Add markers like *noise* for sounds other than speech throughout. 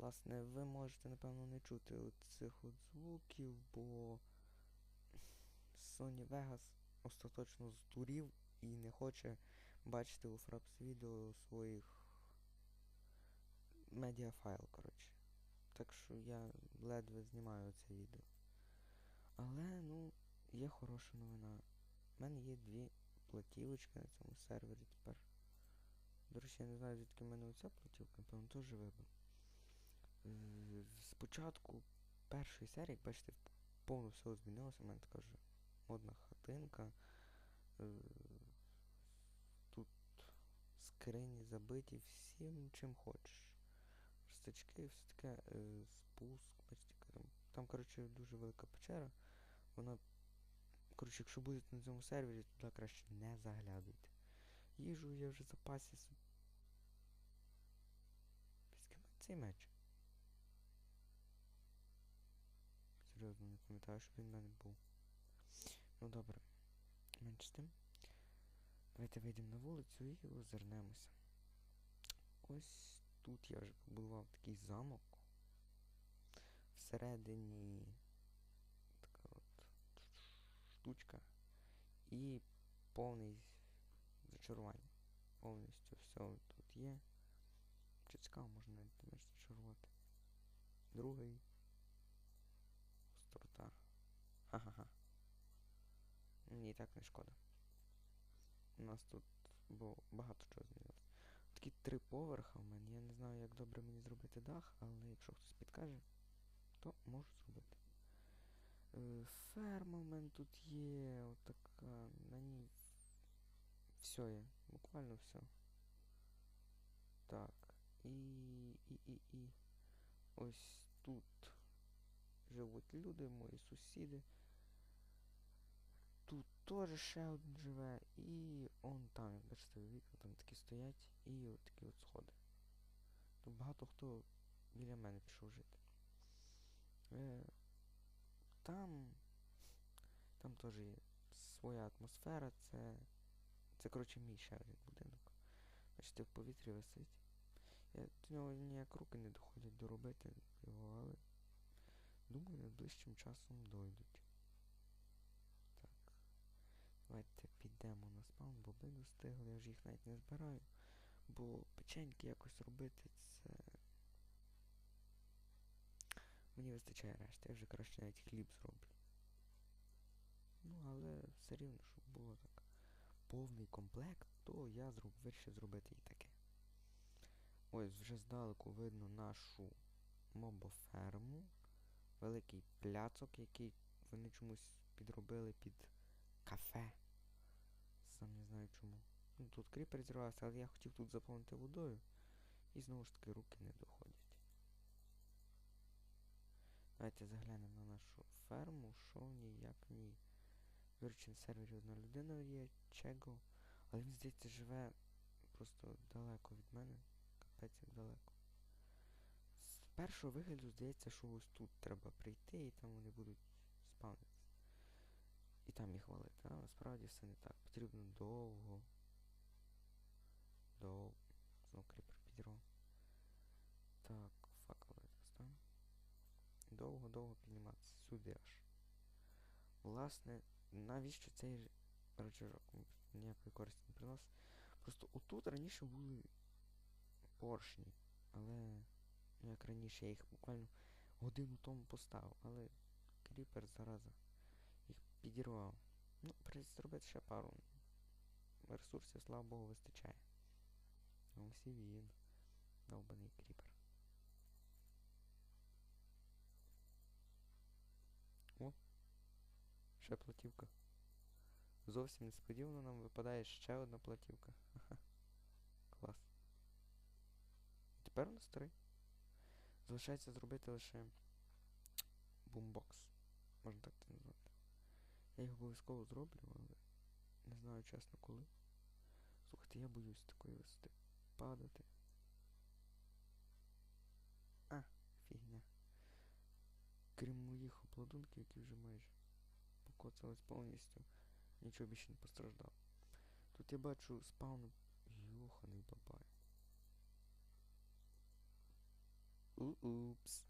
Власне, ви можете, напевно, не чути цих от звуків, бо Sony Vegas остаточно здурів і не хоче бачити у Fraps відео своїх медіафайл, коротше. Так що я ледве знімаю це відео. Але, ну, є хороша новина. У мене є дві платівочки на цьому сервері тепер. До речі, я не знаю, звідки в мене оця платівка, напевно, теж вибив. Спочатку першої серії, як бачите, повно всього змінилося. У мене така вже модна хатинка. Е, Тут скрині забиті всім, чим хочеш. Верстачки, все таке, е, спуск, бачите, там. Там, коротше, дуже велика печера. Вона. Коротше, якщо будете на цьому сервері, туди краще не заглядуйте. Їжу я вже в запасі. Цей меч? Серйозно, не пам'ятаю, щоб він в мене був. Ну добре. Менш тим. Давайте вийдемо на вулицю і озирнемося. Ось тут я вже побудував такий замок. Всередині така от штучка. І повний зачарування. Повністю все тут є. Чи цікаво, можна навіть зачарувати. Другий. Острота. Ха-ха-ха. І так не шкода. У нас тут бо багато чого змінилось. Такі три поверха в мене. Я не знаю, як добре мені зробити дах, але якщо хтось підкаже, то можу зробити. Е, Ферма в мене тут є, отака, на ній все є, буквально все. Так, і, і, і, і. Ось тут живуть люди, мої сусіди. Тут теж ще один живе. І он там, як бачите, вікна там такі стоять. І от такі от сходи. Тут багато хто біля мене пішов жити. Е, там. Там теж є своя атмосфера, це. Це, коротше, мій ще один будинок. Бачите, в повітрі висить. Я до нього ніяк руки не доходять доробити його, але думаю, найближчим часом дойдуть. Давайте підемо на спаун, боби достигли, я ж їх навіть не збираю. Бо печеньки якось робити це. Мені вистачає решти, я вже краще навіть хліб зроблю. Ну, але все рівно, щоб було так повний комплект, то я зроб... вирішив зробити і таке. Ось вже здалеку видно нашу мобоферму. Великий пляцок, який вони чомусь підробили під кафе. Сам не знаю чому. Ну, тут кріпер зірвався, але я хотів тут заповнити водою. І знову ж таки руки не доходять. Давайте заглянемо на нашу ферму, що в ній, як в ній. Виручен сервері одна людина є, Чего. Але він, здається, живе просто далеко від мене. Капець як далеко. З першого вигляду здається, що ось тут треба прийти і там вони будуть спавнитися. І там їх валити, а насправді все не так. Потрібно довго. Довго. Знову кріпер підірвав. Так, факел там. Довго-довго підніматися. Сюди аж. Власне, навіщо цей рычажок ніякої користі не приносить. Просто отут раніше були поршні, але як раніше я їх буквально годину тому поставив, але кріпер зараза підірвав. Ну, придеться зробити ще пару. Ресурсів, слава Богу, вистачає. Ось і він. Довбаний кріпер. О! Ще платівка. Зовсім несподівано нам випадає ще одна платівка. Ха-ха. Клас. Тепер у нас три. Залишається зробити лише бумбокс. Можна так це назвати. Я його обов'язково зроблю, але не знаю чесно коли. Слухайте, я боюсь такої висоти падати. А, фігня. Крім моїх обладунків, які вже майже покоцались повністю. Нічого більше не постраждав. Тут я бачу спаун... Йоханий бабай. У-упс.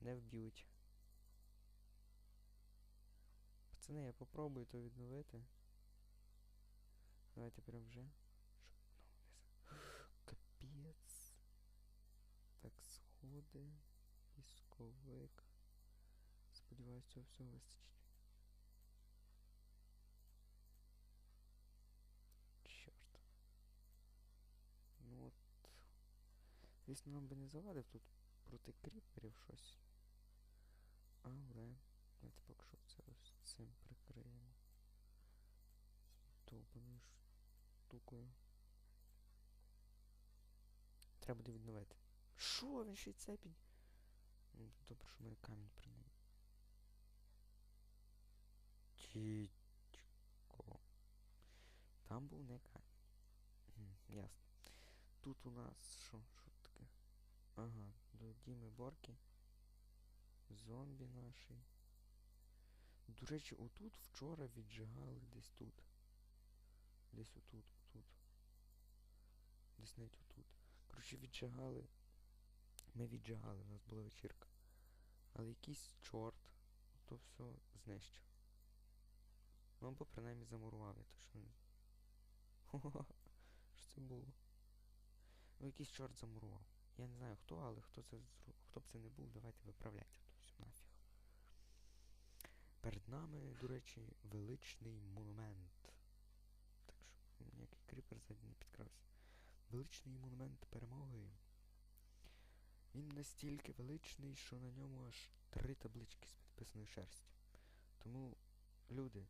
Не вб'ють. Пацани, я попробую то відновити. Давайте прям вже. Ну, *gasps* Капець. Так, сходи. Пісковик. Сподіваюсь, цього всього вистачить. Чорт. Ну от. Звісно, нам би не завадив тут проти кріперів щось. Але давайте поки що це ось цим прикриємо. Довбаною штукою. Треба буде відновити. Що? Він ще й це під... Ну, Добре, що мене камінь при ній. Тічко. Там був не камінь. Ясно. Тут у нас що? Що таке? Ага, до Діми Борки. Зомбі наші. До речі, отут вчора віджигали десь тут. Десь отут, отут. Десь навіть отут. Коротше, віджигали. Ми віджигали, у нас була вечірка. Але якийсь чорт то все знищив. Ну або принаймні замурував, я то що. не- *laughs* Що це було? Ну якийсь чорт замурував. Я не знаю хто, але хто це хто б це не був, давайте виправляйте. Перед нами, до речі, величний монумент. Так що ніякий кріпер ззаді не підкрався. Величний монумент перемоги. Він настільки величний, що на ньому аж три таблички з підписаною шерстю. Тому, люди,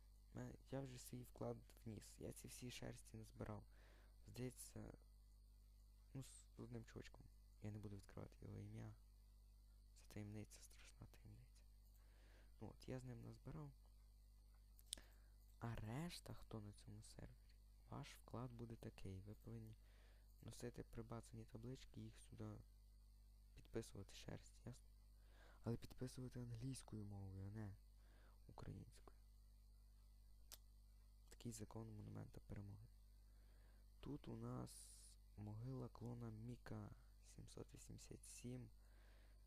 я вже свій вклад вніс. Я ці всі шерсті назбирав. Здається, ну, з одним чувачком. Я не буду відкривати його ім'я. Це таємниця. От, я з ним назбирав. А решта, хто на цьому сервері, ваш вклад буде такий. Ви повинні носити прибацані таблички, їх сюди підписувати шерсть, ясно? Але підписувати англійською мовою, а не українською. Такий закон монумента перемоги. Тут у нас могила клона Міка 787.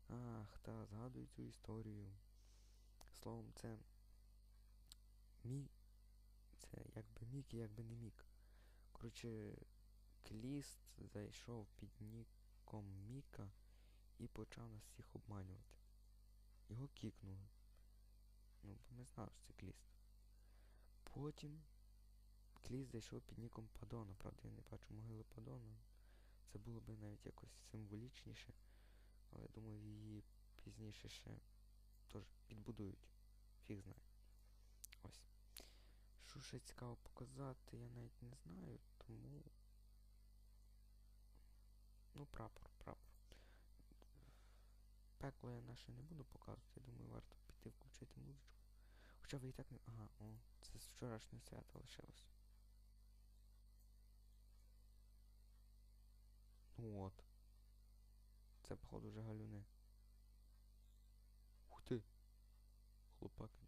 Ах, та, згадую цю історію. Словом, це мі. Це якби мік і якби не мік. Коротше, Кліст зайшов під ніком Міка і почав нас всіх обманювати. Його кікнули. Ну, бо ми знали, що це Кліст. Потім Кліст зайшов під ніком Падона. Правда, я не бачу могили Падона. Це було б навіть якось символічніше. Але думаю, її пізніше ще теж підбудують. Фіг знає. Ось. Що ще цікаво показати, я навіть не знаю, тому. Ну, прапор, прапор. Пекло я наше не буду показувати, я думаю, варто піти включити музичку. Хоча ви і так не... Ага, о, це з вчорашнього свята лишилось. Ну от. Це, походу, вже галюни. Ух ти! Хлопак,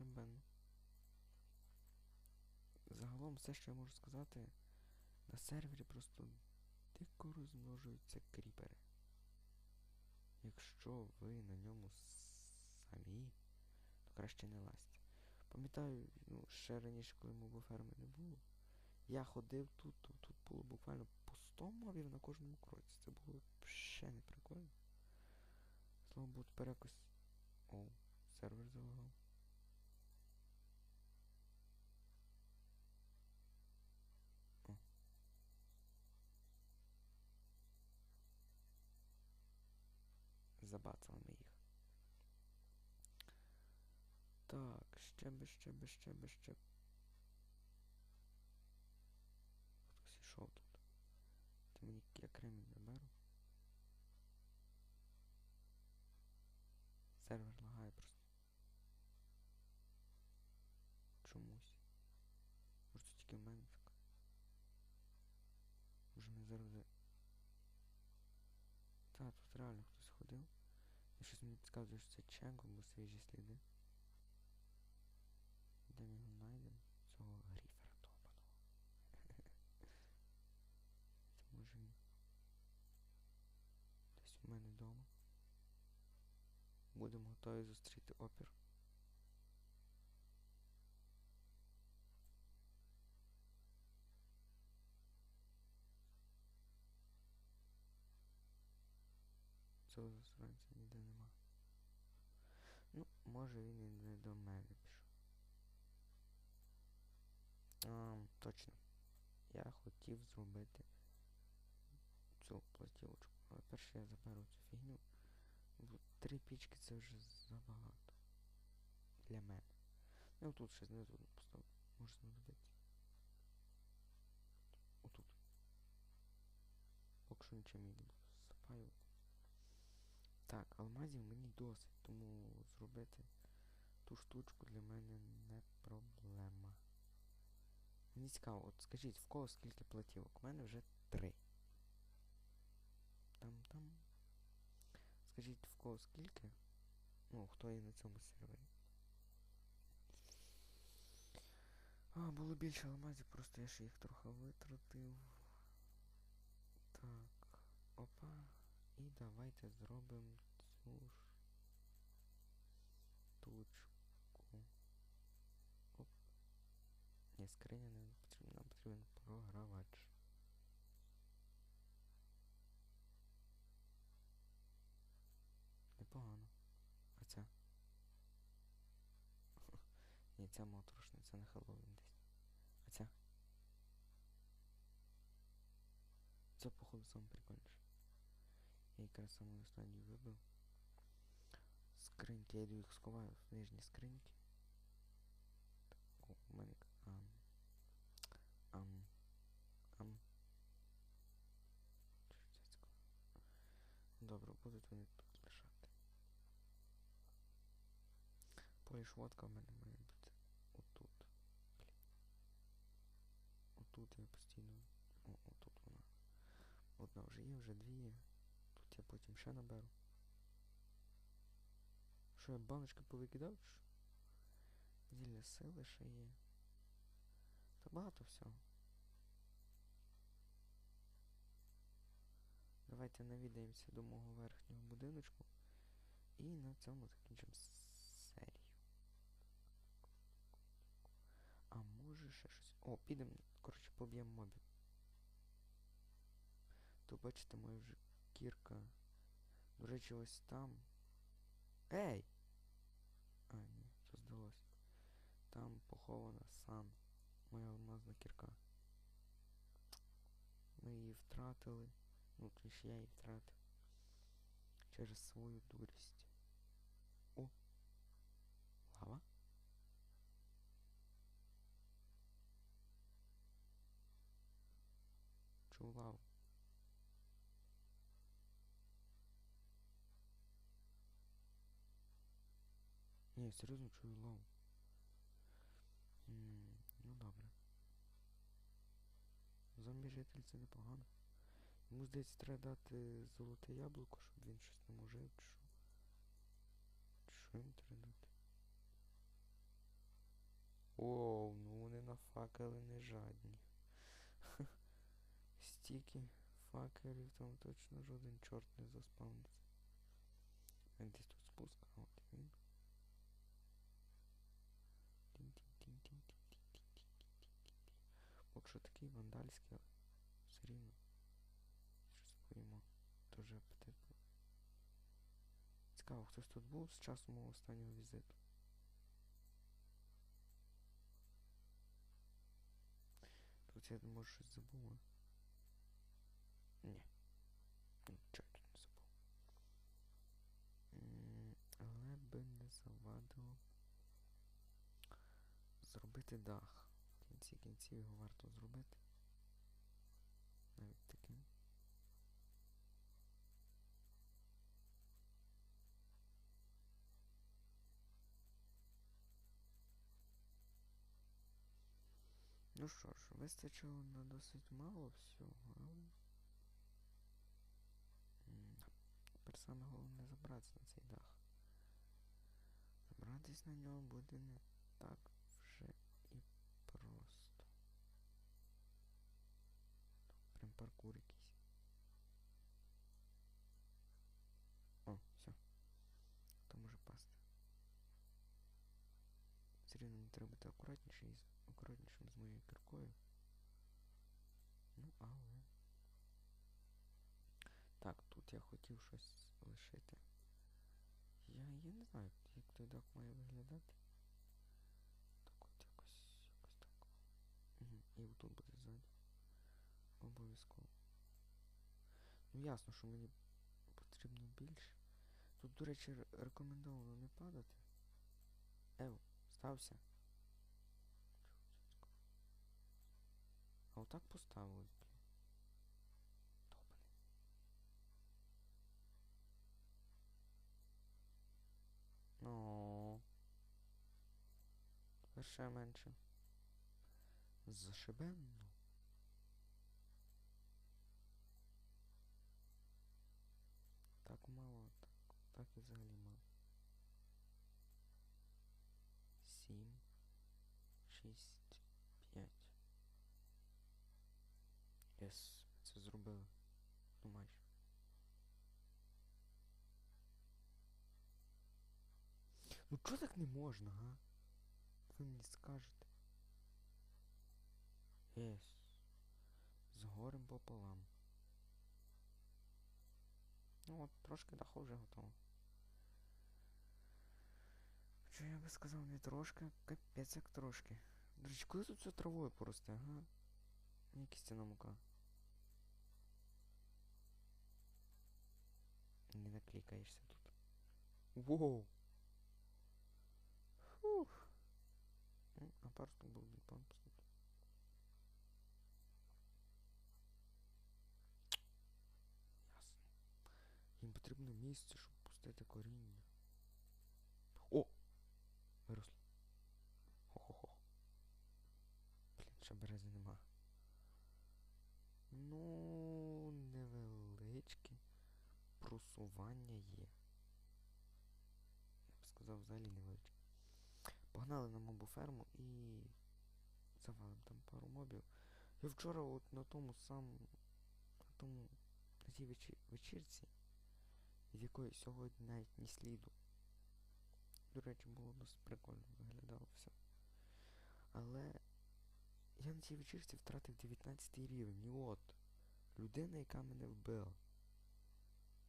Зашибенно. Загалом все, що я можу сказати, на сервері просто дико розмножуються кріпери. Якщо ви на ньому самі, то краще не лазьте. Пам'ятаю, ну, ще раніше, коли мого ферми не було, я ходив тут, то тут було буквально по 100 мобів на кожному кроці. Це було ще не прикольно. Слава Богу, тепер якось... О, сервер залагав. Забацали ми їх. Так, ще би, ще би, ще би, ще б. Хтось ішов тут. Ти мені я кремінь наберу. підказує, що це Ченко, бо свіжі сліди. Де ми його знайдемо? Цього гріфера топаного. *laughs* Це може він. Десь у мене вдома. Будемо готові зустріти опір. Цього засранця. Ну, може він і не до мене пішов. А, точно. Я хотів зробити цю платівочку. Але перше я заберу цю фігню. Три пічки це вже забагато. Для мене. Ну тут ще знизу поставлю. Може знадобиться. Отут. Поки що нічим не запаювати. Так, алмазів мені досить, тому зробити ту штучку для мене не проблема. Мені цікаво, от скажіть, в кого скільки платівок? У мене вже три. Там-там. Скажіть, в кого скільки? Ну, хто є на цьому сервері. А, було більше алмазів, просто я ще їх трохи витратив. Так, опа. І давайте зробимо цю ж штучку. Оп. Ні, скриня не потрібна, нам потрібен програвач. Непогано. А ця? *laughs* Ні, ця моторошна, це на Хеллоуін десь. А ця? Це, походу, саме прикольніше. Я якраз саму останню вибив. Скриньки, я йду їх сховаю в нижні скриньки. О, у мене... Ам. Ам. Ам. Добре, будуть вони тут лежати. Полішводка в мене має бути отут. Отут я постійно. О, отут вона. Одна вже є, вже дві є. Я потім ще наберу. Що я баночки повикидав? Зілля сили ще є. Та багато всього. Давайте навідаємося до мого верхнього будиночку. І на цьому закінчимо серію. А може ще щось. О, підемо, коротше, поб'ємо мобів. То бачите, моя вже кірка. До там. Ей! А, ні, це здалося. Там похована сам моя алмазна кірка. Ми її втратили. Ну, точніше я її втратив. Через свою дурість. О! Лава? Чув лаву. Я серйозно чую. М, ну добре. Зомбі-житель це непогано. Йому здається, треба дати золоте яблуко, щоб він щось не може, чи що. Що їм треба дати? Оу, ну вони на факели не жадні. *laughs* Стільки факелів там точно жоден чорт не заспавниться. Він десь тут спуск, а от він. Поки що такий вандальський, все рівно. Щось поїмо. Дуже апетитно. Цікаво, хтось тут був з часу мого останнього візиту. Тут я може щось забув. Ні. Нічого я тут не забув. Але би не завадило зробити дах. Кінці кінців його варто зробити. Навіть таким. Ну що ж, вистачило на досить мало всього. Тепер саме головне забратися на цей дах. Забратись на нього буде не так паркур якийсь. О, все. там уже паста Все рівно треба бути акуратніше і акуратнішим з моєю кіркою. Ну, але... Так, тут я хотів щось лишити. Я я не знаю, як той док має виглядати. Так от якось якось так. Угу. І тут буде Обов'язково. Ну ясно, що мені потрібно більше. Тут, до речі, рекомендовано не падати. Ев, стався. А отак блін. Довбаний. О. Тепер менше. Зашибенно. Так мало, так, так і взагалі мало. Сім, шість, п'ять. Єс, це зробили. Ну майже. Ну чого так не можна, га? Ви мені скажете. Єс. З горем пополам. Ну от, трошки даху вже готово. Хоча я би сказав не трошки, а капець як трошки. До речі, коли тут все травою поросте, ага? Які стіна мука. Не наклікаєшся тут. Воу! Фух. М, А парусник був більпан поставити. Ясно. Їм потрібно місце, щоб пустити коріння. О! Виросло. Хо-хо-хо. Блін, ще берези нема. Ну, невеличке просування є. Я б сказав, взагалі невеличке. Погнали на мобоферму і завалим там пару мобів. Я вчора от на тому сам. На тому. На тій вечі- вечірці, з якої сьогодні навіть ні сліду. До речі, було досить прикольно виглядало все. Але я на цій вечірці втратив 19 рівень. І от. Людина, яка мене вбила.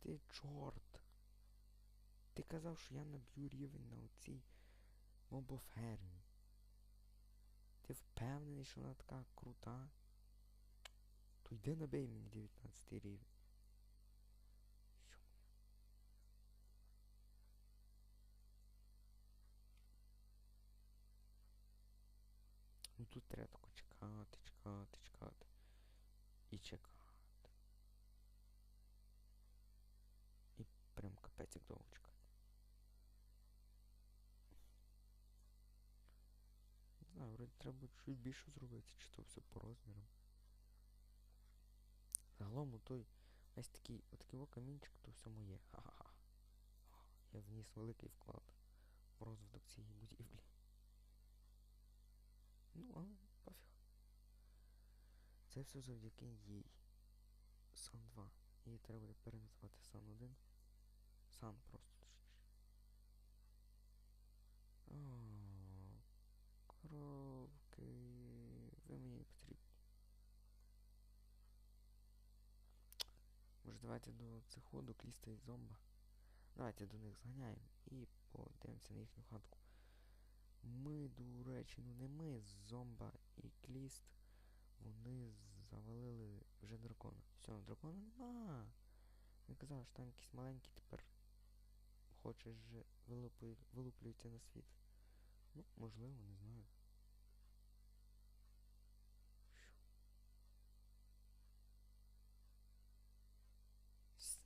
Ти чорт. Ти казав, що я наб'ю рівень на оцій мобофермі. Ти впевнений, що вона така крута? То йди набий мені 19 рівень. Ну тут треба чекати, чекати, чекати. І чекати. І прям капець як довго чекати. Не знаю, вроді треба чуть більше зробити, чи то все по розмірам. Загалом той весь такий отакий камінчик, то все моє. Ха-ха-ха. Я вніс великий вклад в розвиток цієї будівлі. Ну, але пофіг. Це все завдяки їй. Сан 2. Її треба буде переназивати Сан 1. Сан просто точніше. О, коровки. Ви мені не потрібні. Може давайте до цих до кліста і зомба. Давайте до них зганяємо і подивимося на їхню хатку. Ми, до речі, ну не ми, зомба і кліст. Вони завалили вже дракона. Все, дракона нема. Він казав, що там якийсь маленький тепер хоче вилуплюється на світ. Ну, можливо, не знаю.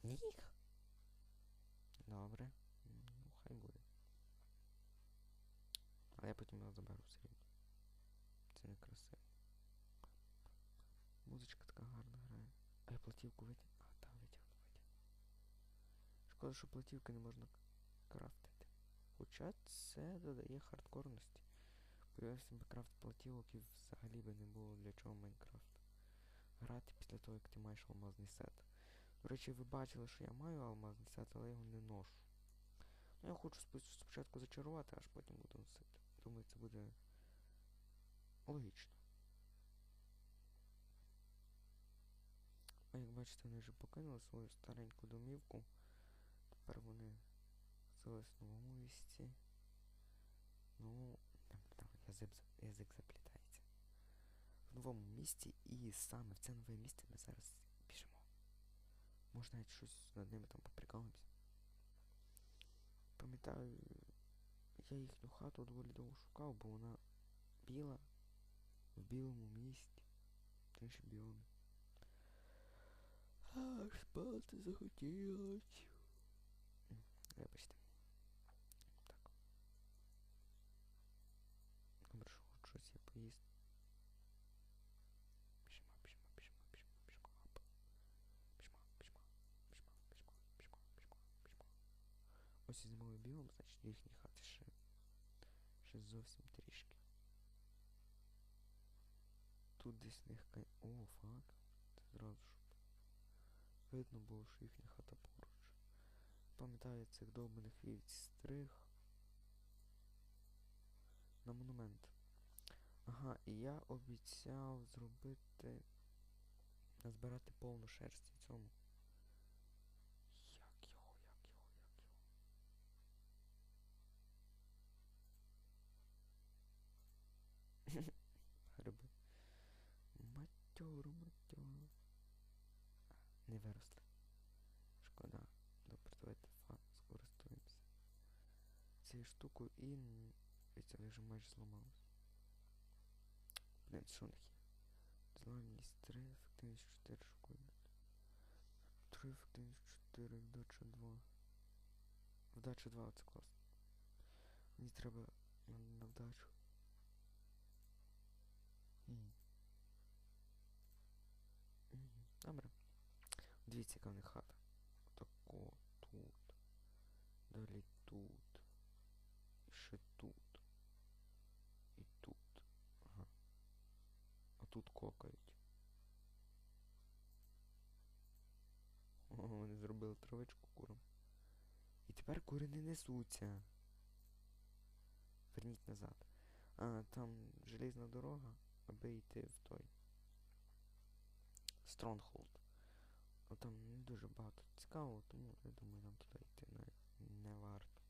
Що? Добре. Ну, хай буде. Але я потім його заберу все рівно. Це не красиво. Музичка така гарна грає. А я платівку витягну. А, та витягну, витягну. Шкода, що платівки не можна крафтити. Хоча це додає хардкорності. Появився би крафт платівок і взагалі би не було для чого Майнкрафт. Грати після того, як ти маєш алмазний сет. До речі, ви бачили, що я маю алмазний сет, але його не ношу. Ну, я хочу спочатку зачарувати, аж потім буду носити. думаю, це буде логічно. А як бачите, вони вже покинули свою стареньку домівку. Тепер вони оселились в новому місці. Ну, там, там язик, язик заплітається. В новому місті і саме в це нове місце ми зараз. Може навіть щось над ними там поприкалимося. Пам'ятаю, я їхню хату доволі довго шукав, бо вона біла, в білому місті, іншому біомі. Аж спати захотілось. Вибачте. Біом, значить їхні хати ще, ще зовсім трішки. Тут десь них кай... О, фак. Зразу щоб видно було, що їхня хата поруч. Пам'ятаю цих довбаних вівці стриг. На монумент. Ага, і я обіцяв зробити. Назбирати повну шерсть в цьому. Як його, як його, як його. Гриби. Матьору, матьору. А, Не виросли. Шкода. Добре, давайте фа скористуємося. Штукою і це вже майже зламалось. Блін, що є? Зламність 3, ефективність 4, шкода. 3, ефективність 4, вдача 2. Вдача 2, це класно. Мені треба на, вдачу. Добре. Дивіться, яка в них хата. Тако тут. Далі тут. І ще тут. І тут. Ага. А тут кокають. О, вони зробили травичку курам. І тепер кури не несуться. Верніть назад. А, там желізна дорога, аби йти в той. Стронгхолд. Ну там не дуже багато цікавого, тому я думаю, нам туди йти не, не варто.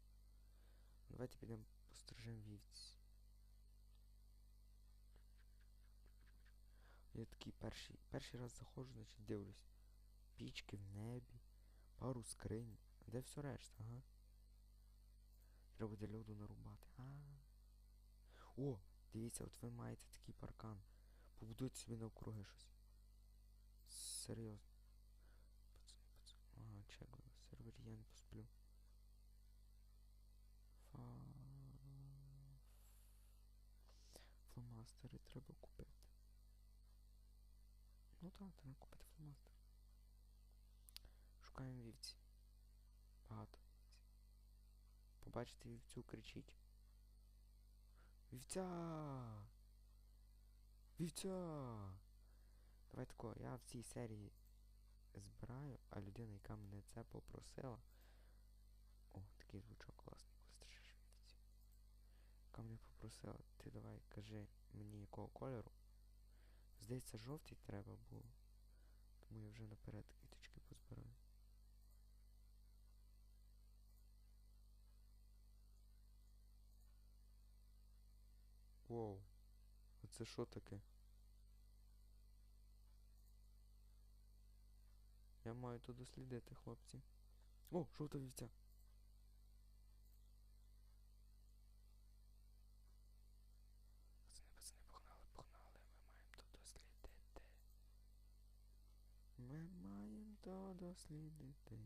Давайте підемо пострижемо вівці. Я такий перший, перший раз заходжу, значить дивлюсь. Пічки в небі, пару скринь. А де все решта, ага? Треба буде льоду нарубати. А. О, дивіться, от ви маєте такий паркан. Побудуйте собі навкруги щось. Серйозно. Пацани, пацани. Ага, чек, сервер я не посплю. Фа... Фломастери треба купити. Ну так, треба купити фломастер. Шукаємо вівці. Багато вівці. Побачите вівцю, кричіть. Вівця! Вівця! Давай тако, я в цій серії збираю, а людина, яка мене це попросила. О, такий звучок класний, коли стрижеш вівці. Яка мене попросила, ти давай кажи мені якого кольору. Здається, жовтий треба було. Тому я вже наперед це що таке? Я маю то дослідити, хлопці. О, жовта вівця. Пацани, пацани, погнали, погнали. Ми маємо то дослідити. Ми маємо то дослідити.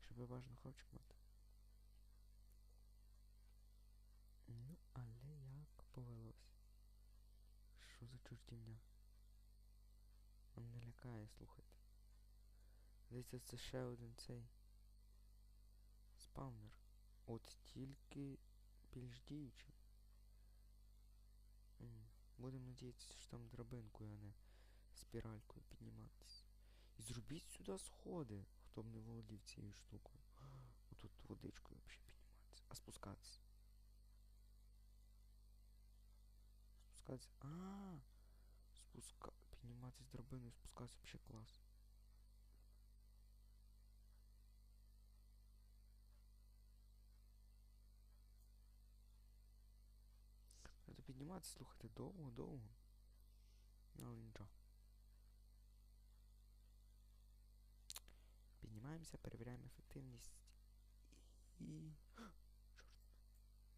Щоб важно хлопчик мати. Ну, але як повелось? Що за чортівня? Мене лякає, слухайте. Здається, це ще один цей спавнер. От тільки більш діючий. Будемо надіятися, що там драбинкою, а не спіралькою підніматися. І зробіть сюди сходи, хто б не володів цією штукою. Отут водичкою взагалі підніматися. А спускатися. Спускатися. А, спуска... Підніматися драбиною, спускатися взагалі клас. Треба підніматися, слухайте, довго, довго. Але нічого. Піднімаємося, перевіряємо ефективність. І. Чорт.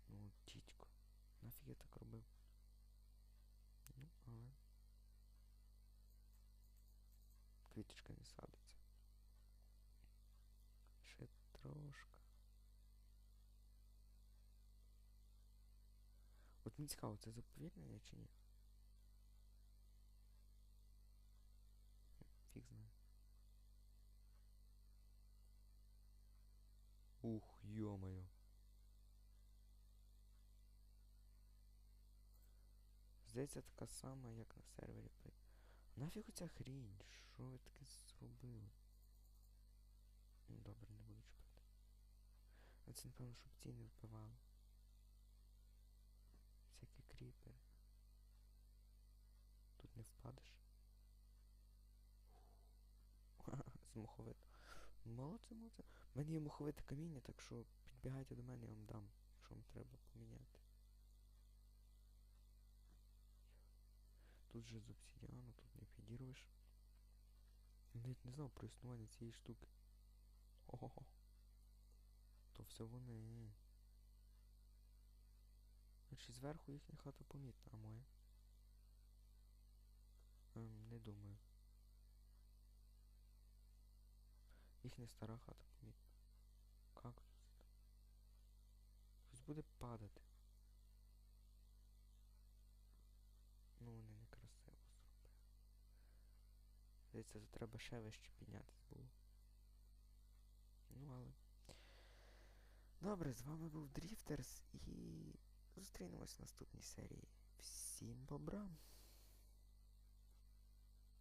Ну, дідько. *gasps* Нафіг я так робив? Ну, але. Квіточка не садиться. Ще трошки. От мені цікаво, це заповільнення чи ні? Фіг знає. Ух, ё-моё. Здається, така сама, як на сервері при. Нафіг оця хрінь? Що ви таке зробили? Добре, не буду. А це напевно, щоб ці не вбивали. Всякі кріпери. Тут не впадеш. *laughs* З моховит. Молодце, молодце. У мене є моховите каміння, так що підбігайте до мене, я вам дам, що вам треба поміняти. Тут же з обсидіану, тут не підірвеш. Я навіть не знав про існування цієї штуки. Ого. То все вони. Значить зверху їхня хата помітна, а моя? Ем, не думаю. Їхня стара хата помітна. Кактус. Щось буде падати. Ну, вони некрасиво зробили. Здається, треба ще вище піднятись було. Ну, але. Добре, з вами був Дріфтерс і зустрінемось в наступній серії. Всім бобрам!